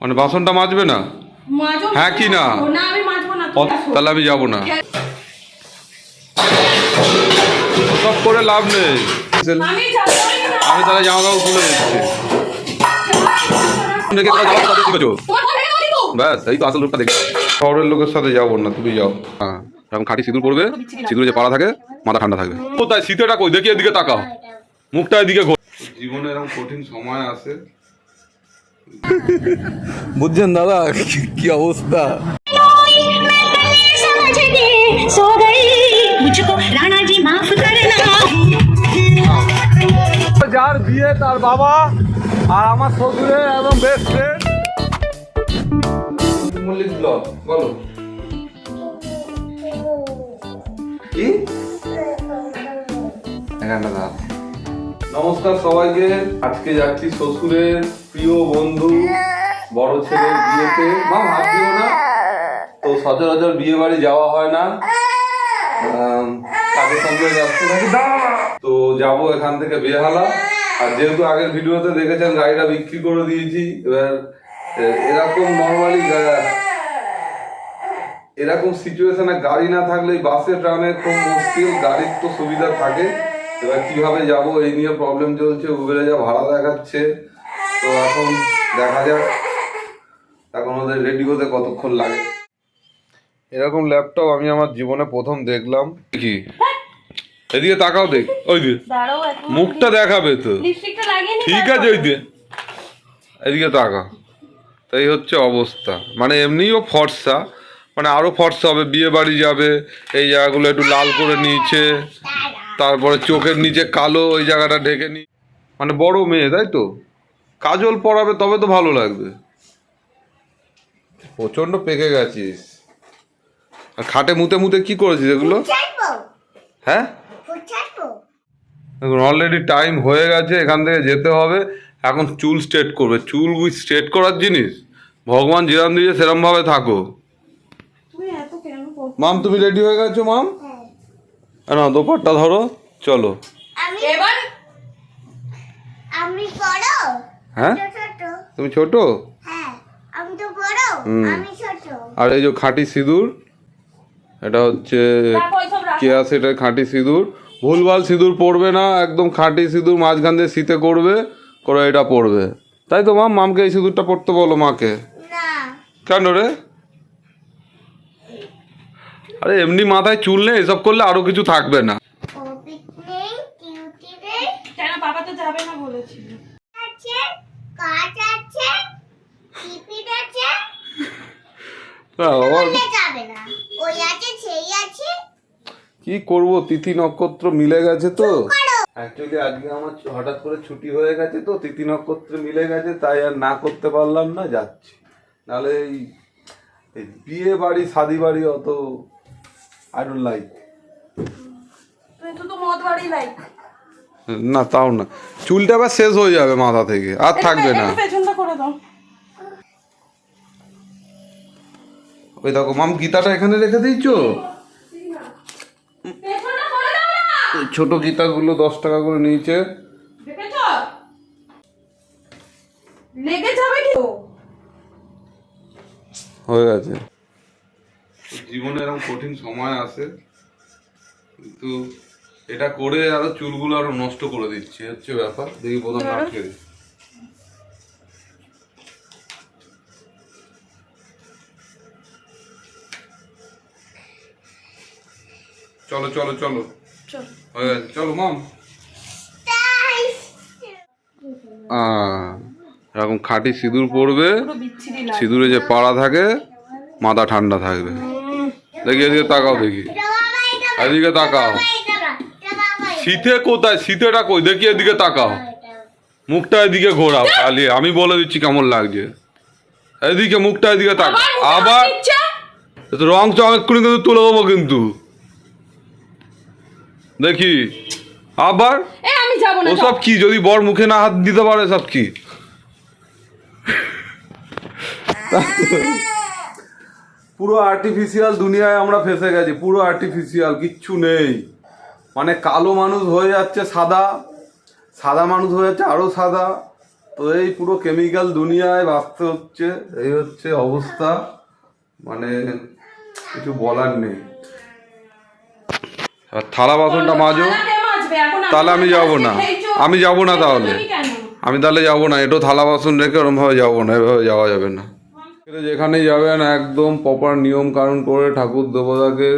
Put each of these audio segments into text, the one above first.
মানে বাসনটা মাজবে না? হ্যাঁ কি না? না আমি মাজবো না অ- তুমি আসো। তাহলে আমি যাব না। সব করে লাভ নেই। আমি যাব না। আমি তাহলে জামা কাপড় খুলে দিচ্ছি। ব্যাস এই তো আসল রূপটা দেখে। শহরের লোকের সাথে যাব না তুমি যাও। হ্যাঁ এরকম খাঁটি সিঁদুর পড়বে সিঁদুরে যে পাড়া থাকে মাথা ঠান্ডা থাকবে। কোথায়? শীতেটা কই? দেখি এদিকে তাকাও। মুখটা এদিকে ঘোর জীবনে এরকম কঠিন সময় আসে বুঝছেন দাদা? কি অবস্থা? যার বিয়ে তার বাবা আর আমার শ্বশুরে একদম বেস্ট ফ্রেন্ড মল্লিক ব্লগ বলো। কি? এখানটা দাঁড়া নমস্কার সবাইকে। আজকে যাচ্ছি শ্বশুরের প্রিয় বন্ধু, বড় ছেলের বিয়েতে। মা দিও না। তো সচরাচর বিয়ে বাড়ি যাওয়া হয় না। কাজের সঙ্গে ব্যস্ত থাকি। তো যাব এখান থেকে বেহালা। আর যেহেতু আগের ভিডিওতে দেখেছেন, গাড়িটা বিক্রি করে দিয়েছি, এবার এরকম নর্মালি এরকম সিচুয়েশনে গাড়ি না থাকলে বাসে, ট্রামে খুব মুশকিল, গাড়ির তো সুবিধা থাকে। এবার কীভাবে যাব? এই নিয়ে প্রবলেম চলছে। উবেরে যা ভাড়া দেখাচ্ছে। তো এখন দেখা যাক। এখন ওদের রেডি হতে কতক্ষণ লাগে। এরকম ল্যাপটপ আমি আমার জীবনে প্রথম দেখলাম। কি এদিকে তাকাও দেখ। ওই দিকে মুখটা দেখাবে তো। ঠিক আছে ওই দিয়ে এদিকে তাকা তাই হচ্ছে অবস্থা। মানে এমনিও ফর্সা। মানে আরও ফর্সা হবে। বিয়ে বাড়ি যাবে। এই জায়গাগুলো একটু লাল করে নিয়েছে। তারপরে চোখের নিচে কালো ওই জায়গাটা ঢেকে নি। মানে বড় মেয়ে তাই তো? কাজল পরাবে তবে তো ভালো লাগবে। প্রচণ্ড পেকে গেছিস। আর খাটে মুতে মুতে কি করেছিস এগুলো? হ্যাঁ? দেখুন অলরেডি টাইম হয়ে গেছে এখান থেকে যেতে হবে। এখন চুল স্ট্রেট করবে। চুল স্ট্রেট করার জিনিস? ভগবান যেরম দিয়েছে সেরম ভাবে থাকো? মাম তুমি রেডি হয়ে গেছো মাম? না দোপারটা ধরো চলো। এবার? আমি বড়। হ্যাঁ? তুমি ছোট? হ্যাঁ আমি তো বড়। হুম। আমি ছোট। আর এই যে খাঁটি সিঁদুর এটা হচ্ছে রাখো। কেয়া সেটের খাঁটি সিঁদুর। ভুলভাল সিঁদুর পড়বে না একদম খাঁটি সিঁদুর মাঝখান দিয়ে শীতে করবে করে এটা পড়বে। তাই তো মাম? মামকে এই সিঁদুরটা পড়তে বলো মাকে। কেন রে? আরে এমনি মাথায় চুল নেই এসব করলে আরও কিছু থাকবে না। কপিট নেই কেন বাবা তো যাবে না বলেছিল। কাজ আছে টিপিট আছে। না, ওর বললে যাবে না। ওই আছে সেই আছে। কি করব তিথি নক্ষত্র মিলে গেছে তো। অ্যাকচুয়ালি আজকে আমার হঠাৎ করে ছুটি হয়ে গেছে তো তিথি নক্ষত্র মিলে গেছে তাই আর না করতে পারলাম না যাচ্ছি। নাহলে এই এই বিয়ে বাড়ি শাদি বাড়ি অত আই ডোন্ট লাইক না তাও না। চুলটা আবার শেষ হয়ে যাবে মাথা থেকে আর থাকবে না। পেছনটা করে দাও। ওই দেখো মাম গীতাটা এখানে রেখে দিয়েছ? পেছনটা করে দাও ছোট গীতাগুলো দশ টাকা করে নিয়েছে। দেখেছ? লেগে যাবে কি হয়ে গেছে। জীবনে এরকম কঠিন সময় আসে কিন্তু এটা করে আরও চুলগুলো আরও নষ্ট করে দিচ্ছে হচ্ছে ব্যাপার? দেখি প্রথম আটকে চলো চলো চলো। হয়ে চলো মাম। আহ, এরকম খাঁটি সিঁদুর পড়বে সিঁদুরে যে পাড়া থাকে মাথা ঠান্ডা থাকবে। দেখি এদিকে তাকাও দেখি। এদিকে তাকাও। শীতে কোথায়? শীতেটা কই? দেখি এদিকে তাকাও। মুখটা এদিকে ঘোরাও খালি। আমি বলে দিচ্ছি কেমন লাগছে। এদিকে মুখটা এদিকে তাক আবার রং চং এক্ষুনি কিন্তু তুলে দেবো কিন্তু। দেখি। আবার? এ আমি যাব না ওসব কি? যদি বর মুখে না হাত দিতে পারে সব কি? পুরো আর্টিফিশিয়াল দুনিয়ায় আমরা ফেসে গেছি পুরো আর্টিফিশিয়াল কিচ্ছু নেই। মানে কালো মানুষ হয়ে যাচ্ছে সাদা সাদা মানুষ হয়ে যাচ্ছে আরও সাদা। তো এই পুরো কেমিক্যাল দুনিয়ায় বাঁচতে হচ্ছে এই হচ্ছে অবস্থা। মানে কিছু বলার নেই। আর থালা বাসনটা মাজো। তাহলে আমি যাব না। আমি যাব না তাহলে। আমি তাহলে যাব না এটো থালা বাসন রেখে ওরম ভাবে যাব না এভাবে যাওয়া যাবে না। যেখানেই যাবেন একদম প্রপার নিয়ম কানুন করে ঠাকুর দেবতাকে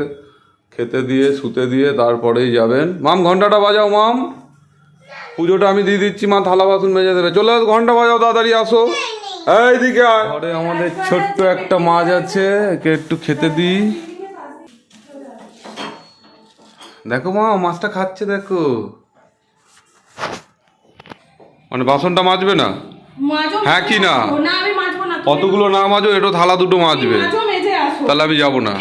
খেতে দিয়ে শুতে দিয়ে তারপরেই যাবেন। মাম ঘন্টাটা বাজাও মাম। পুজোটা আমি দিয়ে দিচ্ছি মা থালা বাসন মেজে দেবে। চলে আস ঘণ্টা বাজাও তাড়াতাড়ি আসো। এইদিকে। ঘরে আমাদের ছোট্ট একটা মাছ আছে একে একটু খেতে দিই। দেখো মা মাছটা খাচ্ছে দেখো। মানে বাসনটা মাজবে না? হ্যাঁ কি না? না কতগুলো না মাজো এটো থালা দুটো মাজবে। তাহলে আমি যাব না।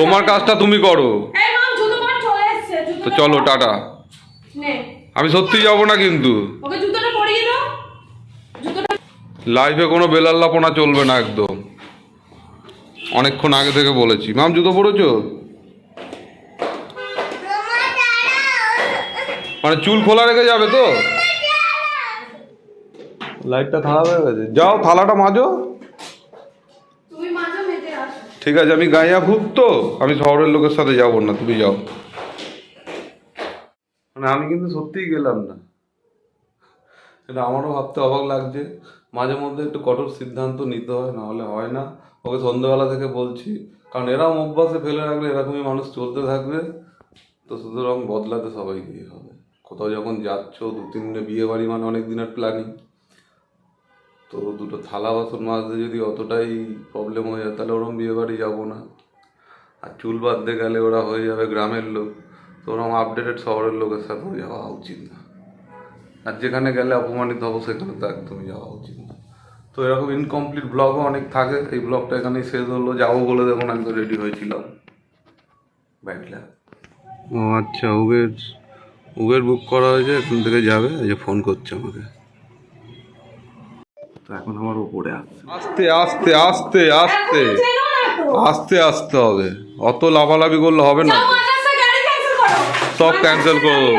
তোমার কাজটা তুমি করো। এই মাম জুতো পর চলে এসছে তো চলো টাটা। আমি সত্যি যাব না কিন্তু। ওকে জুতোটা পরিয়ে দাও। জুতোটা লাইফে কোনো বেলাল্লাপনা চলবে না একদম। অনেকক্ষণ আগে থেকে বলেছি। মাম জুতো পরেছো? মানে চুল খোলা রেখে যাবে তো? লাইটটা খারাপ হয়ে গেছে। যাও থালাটা মাজো। ঠিক আছে আমি গাইয়া ভূত তো। আমি শহরের লোকের সাথে যাব না তুমি যাও। মানে আমি কিন্তু সত্যিই গেলাম না। এটা আমারও ভাবতে অবাক লাগছে। মাঝে মধ্যে একটু কঠোর সিদ্ধান্ত নিতে হয় নাহলে হয় না। ওকে সন্ধ্যেবেলা থেকে বলছি। কারণ এরকম অভ্যাসে ফেলে রাখলে এরকমই মানুষ চলতে থাকবে। তো সুতরাং বদলাতে সবাইকেই হবে। কোথাও যখন যাচ্ছ দু তিন দিনে বিয়ে বাড়ি মানে অনেক দিনের প্ল্যানিং তো দুটো থালা বাসন মাজতে যদি অতটাই প্রবলেম হয়ে যায়, তাহলে ওরম বিয়ে বাড়ি যাব না। আর চুল বাঁধতে গেলে ওরা হয়ে যাবে গ্রামের লোক, তো ওরম আপডেটেড শহরের লোকের সাথেও যাওয়া উচিত না। আর যেখানে গেলে অপমানিত হব, সেখানে তো একদমই যাওয়া উচিত না। তো এরকম ইনকমপ্লিট ব্লগও অনেক থাকে, এই ব্লগটা এখানেই শেষ হলো। যাব বলে দেখুন, আমি তো রেডি হয়েছিলাম। ব্যাটলা ও আচ্ছা উবের উবের বুক করা হয়েছে, এখান থেকে যাবে, এই যে ফোন করছে আমাকে। এখন আমার উপরে আসছে আস্তে আস্তে আস্তে আস্তে। আস্তে আস্তে হবে। অত লাফালাফি করলে হবে না। সব ক্যান্সেল করে। দেবো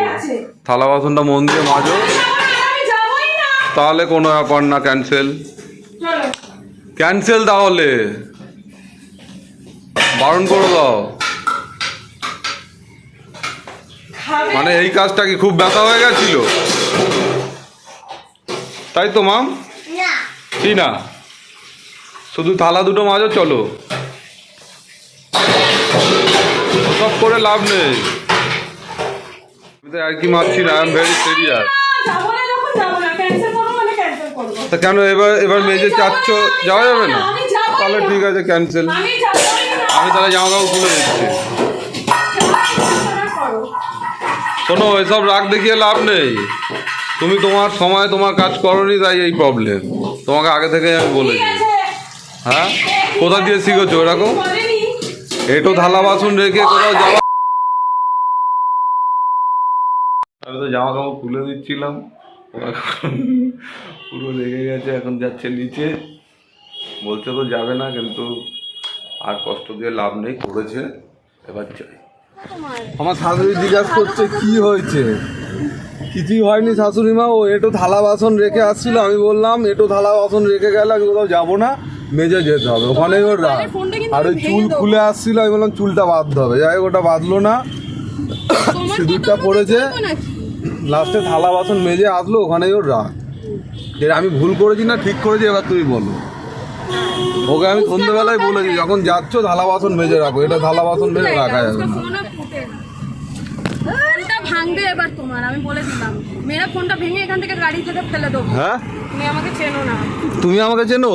থালা বাসনটা মন দিয়ে মাজো। আমি যাব না, আমি যাবোই না। তাহলে কোনো ব্যাপার না ক্যান্সেল ক্যান্সেল তাহলে। বারণ করে দাও। মানে এই কাজটা কি খুব ব্যথা হয়ে গেছিল? তাই তো মাম না কি না শুধু থালা দুটো মাজো, চলো। সব করে লাভ নেই। আমি তো আর কি মারছি না আই এম ভেরি সিরিয়াস তা কেন এবার এবার মেজে চাচ্ছ? যাওয়া যাবে না? তাহলে ঠিক আছে ক্যান্সেল আমি তাহলে জামা কাপড় খুলে দিচ্ছি। শোনো, এসব রাগ দেখিয়ে লাভ নেই। তুমি তোমার সময় তোমার কাজ করনি, তাই এই প্রবলেম তোমাকে আগে থেকে আমি বলেছি। হ্যাঁ? কোথা দিয়ে শিখেছো এরকম? এটো থালা বাসন রেখে কোথাও যাওয়া আমি তো জামা কাপড় খুলে দিচ্ছিলাম। পুরো লেগে গেছে এখন যাচ্ছে নিচে। বলছে তো যাবে না কিন্তু আর কষ্ট দিয়ে লাভ নেই করেছে। এবার চাই আমার শাশুড়ি জিজ্ঞাসা করছে কি হয়েছে? কিছুই হয়নি শাশুড়ি মা ও এটো থালা বাসন রেখে আসছিল আমি বললাম এটো থালা বাসন রেখে গেলে আমি কোথাও যাব না মেজে যেতে হবে। ওখানে ওর রাগ। আর ওই চুল খুলে আসছিল আমি বললাম চুলটা বাঁধতে হবে। যাই হোক ওটা বাঁধলো না। সিঁদুরটা পড়েছে। লাস্টে থালা বাসন মেজে আসলো ওখানেই ওর রাগ। এর আমি ভুল করেছি না ঠিক করেছি এবার তুমি বলো। ওকে আমি সন্ধ্যেবেলায় বলেছি যখন যাচ্ছ থালা বাসন মেজে রাখো। এটা থালা বাসন মেজে রাখা যাবে না। ভাঙবে এবার তোমার আমি বলে দিলাম। মেয়েরা ফোনটা ভেঙে এখান থেকে গাড়ি থেকে ফেলে দেবো। হ্যাঁ? তুমি আমাকে চেনো না। তুমি আমাকে চেনো?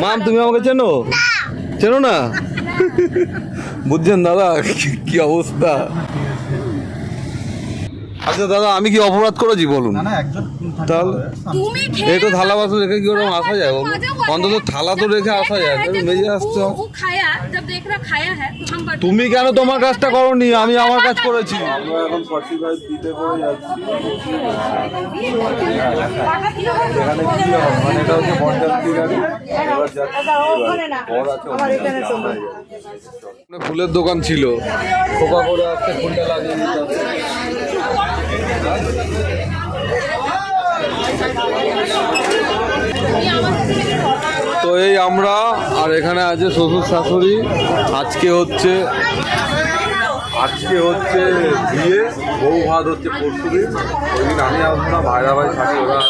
মাম তুমি আমাকে চেনো? চেনো না? বুঝছেন দাদা কি- কি অবস্থা? আচ্ছা দাদা আমি কি অপরাধ করেছি? বলুন। তাহলে এই তো থালা বাসন রেখে কি ওরকম আসা যায়? অন্তত থালা তো রেখে আসা যায়। মেজে আসছ। তুমি কেন তোমার কাজটা করনি? আমি আমার কাজ করেছি। মানে ফুলের দোকান ছিল। কোকা করে আসতে ফুলটা লাগিয়ে তো এই আমরা আর এখানে আছে শ্বশুর শাশুড়ি। আজকে হচ্ছে আজকে হচ্ছে বিয়ে, বউ ভাত হচ্ছে পরশু দিন ওই দিন আমি আসব না ভাইরা ভাই থাকি, ওরা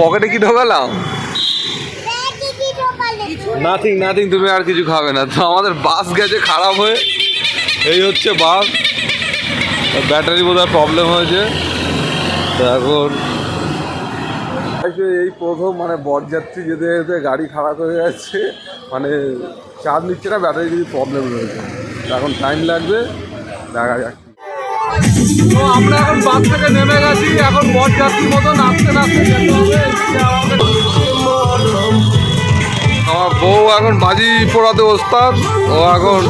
পকেটে কি ঢোকালাম নাথিং নাথিং তুমি আর কিছু খাবে না। তো আমাদের বাস গেছে খারাপ হয়ে। এই হচ্ছে বাস। ব্যাটারি বোধহয় প্রবলেম হয়েছে। তো এখন এই প্রথম মানে বরযাত্রী যেতে যেতে গাড়ি খারাপ হয়ে যাচ্ছে। মানে চার্জ নিচ্ছে না ব্যাটারি কিছু প্রবলেম রয়েছে। এখন টাইম লাগবে দেখা যাক। তো আমরা এখন বাস থেকে নেমে গেছি। এখন বরযাত্রীর মতো নাচতে নাচতে যেতে হবে। বউ এখন বাজি পোড়াতে ওস্তাদ, ও এখন,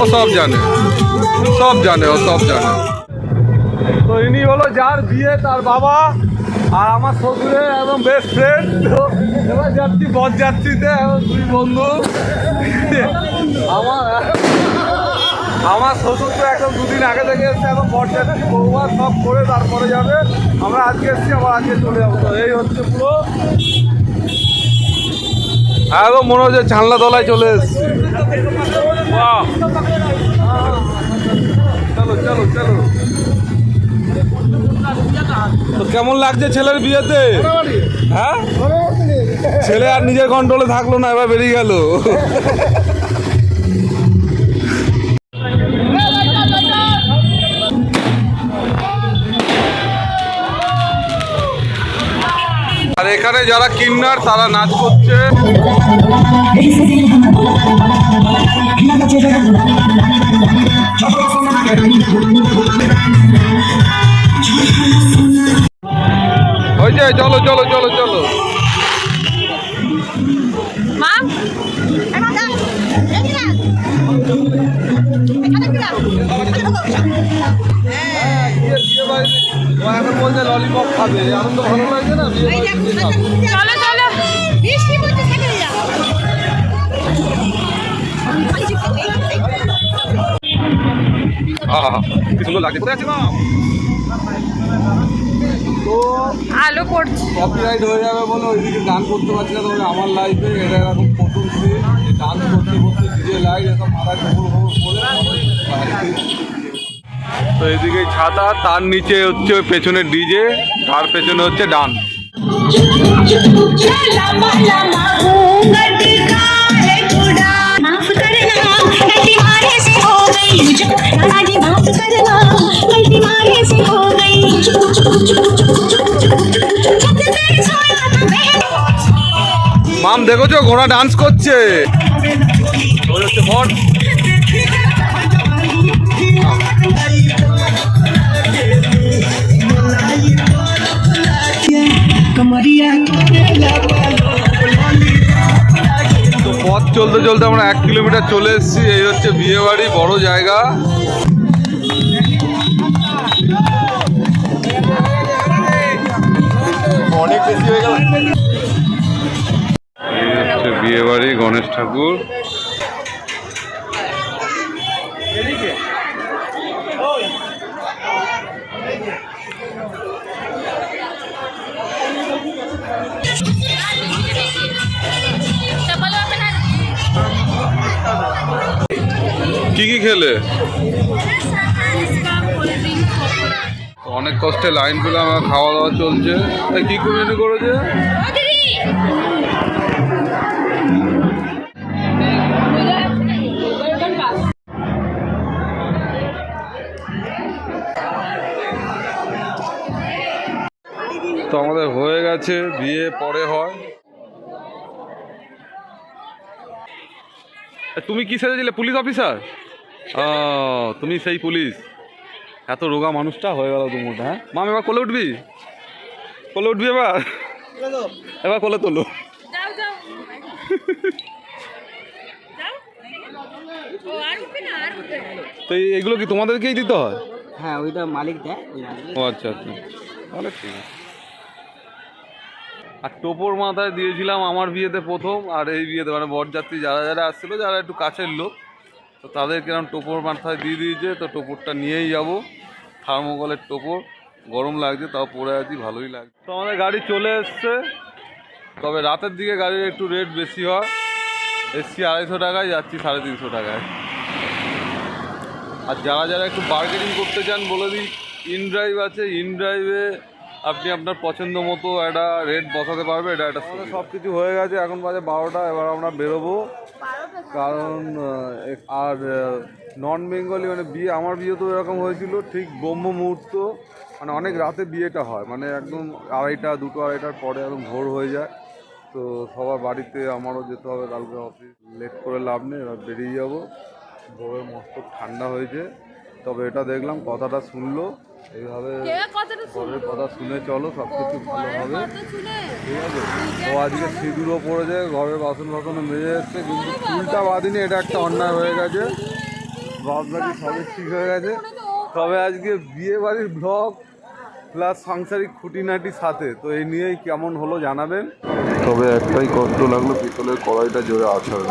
ও সব জানে। সব জানে, ও সব জানে। তো ইনি হলো যার বিয়ে, তার বাবা আর আমার শ্বশুরের একদম বেস্ট ফ্রেন্ড এবার যাচ্ছি বর যাত্রীতে এখন দুই বন্ধু। আমার আমার শ্বশুর তো একদম দুদিন আগে থেকে এসছে, এখন বর যাত্রী বৌমা সব করে তারপরে যাবে। আমরা আজকে এসছি, আবার আজকে চলে যাব। তো এই হচ্ছে পুরো একদম মনে হচ্ছে জানলা তলায় চলে এসছি। চলো চলো চলো। তো কেমন লাগছে ছেলের বিয়েতে? হ্যাঁ? ছেলে আর নিজের কন্ট্রোলে থাকল না এবার বেরিয়ে গেল। এখানে যারা কিন্নার তারা নাচ করছে। হয়েছে চলো চলো চলো চলো। বলছে ললিপপ খাবে। আনন্দ ভালো লাগছে না? বিয়ে বাড়িতে খাবে। চলো চলো। বৃষ্টি পড়ছে সেখানে কি সুন্দর লাগছে। কোথায় আছে মা আলো পড়ছে। কপিরাইট হয়ে যাবে বলে ওইদিকে গান করতে পারছি না তবে আমার লাইফে এটা এরকম প্রথম ডান্স করতে করতে ডিজে লাইট মাথায় খবর খবর বলে তো এদিকে ছাতা, তার নিচে হচ্ছে পেছনে ডিজে, তার পেছনে হচ্ছে ডান। মাম দেখো ঘোড়া ডান্স করছে। তো পথ চলতে চলতে আমরা এক কিলোমিটার চলে এসেছি এই হচ্ছে বিয়ে বাড়ি বড় জায়গা। অনেক বেশি হয়ে গেল। এই হচ্ছে বিয়ে বাড়ি গণেশ ঠাকুর। কি কি খেলে? অনেক কষ্টে লাইন পেলাম আর খাওয়া দাওয়া চলছে কি মেনু করেছে? তো আমাদের হয়ে গেছে, বিয়ে পরে হয়। তুমি কি সেজেছিলে? Police officer? ও তুমি সেই পুলিশ। এত রোগা মানুষটা হয়ে গেল তোমার হ্যাঁ? মাম এবার কোলে উঠবি? কোলে উঠবি এবার? এবার কোলে তোলো। যাও যাও। যাও। ও আর উঠবে না আর উঠবে না। তো এই- এগুলো কি তোমাদেরকেই দিতে হয়? হ্যাঁ ওইটা মালিক দেয় ও আচ্ছা আচ্ছা। তাহলে ঠিক আছে। আর টোপর মাথায় দিয়েছিলাম আমার বিয়েতে প্রথম আর এই বিয়েতে মানে বরযাত্রী যারা যারা আসছিল যারা একটু কাছের লোক তো তাদেরকে এরকম টোপর মাথায় দিয়ে দিয়েছে, তো টোপরটা নিয়েই যাব। থার্মোকলের টোপর, গরম লাগছে, তাও পরে আছি, ভালোই লাগছে। তো আমাদের গাড়ি চলে এসছে। তবে রাতের দিকে গাড়ির একটু রেট বেশি হয়। এসছি আড়াইশো টাকায়, যাচ্ছি সাড়ে তিনশো টাকায়। আর যারা যারা একটু বার্গেনিং করতে চান, বলে দিই ইন ড্রাইভ আছে ইন ড্রাইভে আপনি আপনার পছন্দ মতো একটা রেট বসাতে পারবে, এটা একটা সব কিছু হয়ে গেছে, এখন বাজে বারোটা, এবার আমরা বেরোবো। কারণ আর নন বেঙ্গলি মানে বিয়ে, আমার বিয়ে তো এরকম হয়েছিল, ঠিক ব্রহ্ম মুহূর্ত মানে অনেক রাতে বিয়েটা হয় মানে একদম আড়াইটা, দুটো আড়াইটার পরে একদম ভোর হয়ে যায়। তো সবার বাড়িতে আমারও যেতে হবে, কালকে অফিস লেট করে লাভ নেই, এবার বেরিয়ে যাব। ভোরের মস্ত ঠান্ডা হয়েছে, তবে এটা দেখলাম, কথাটা শুনলো। এইভাবে পরের কথা শুনে চলো সব কিছু ভালো হবে। ঠিক আছে? ও আজকে সিঁদুরও পড়েছে ঘরের বাসন বাসনও মেজে এসছে কিন্তু চুলটা বাঁধিনি এটা একটা অন্যায় হয়ে গেছে। বাকি সবই ঠিক হয়ে গেছে। তবে আজকে বিয়ে বাড়ির ব্লগ প্লাস সাংসারিক খুঁটিনাটি সাথে তো এই নিয়েই কেমন হলো জানাবেন। তবে একটাই কষ্ট লাগল পিতলের কড়াইটা জোরে আছাড়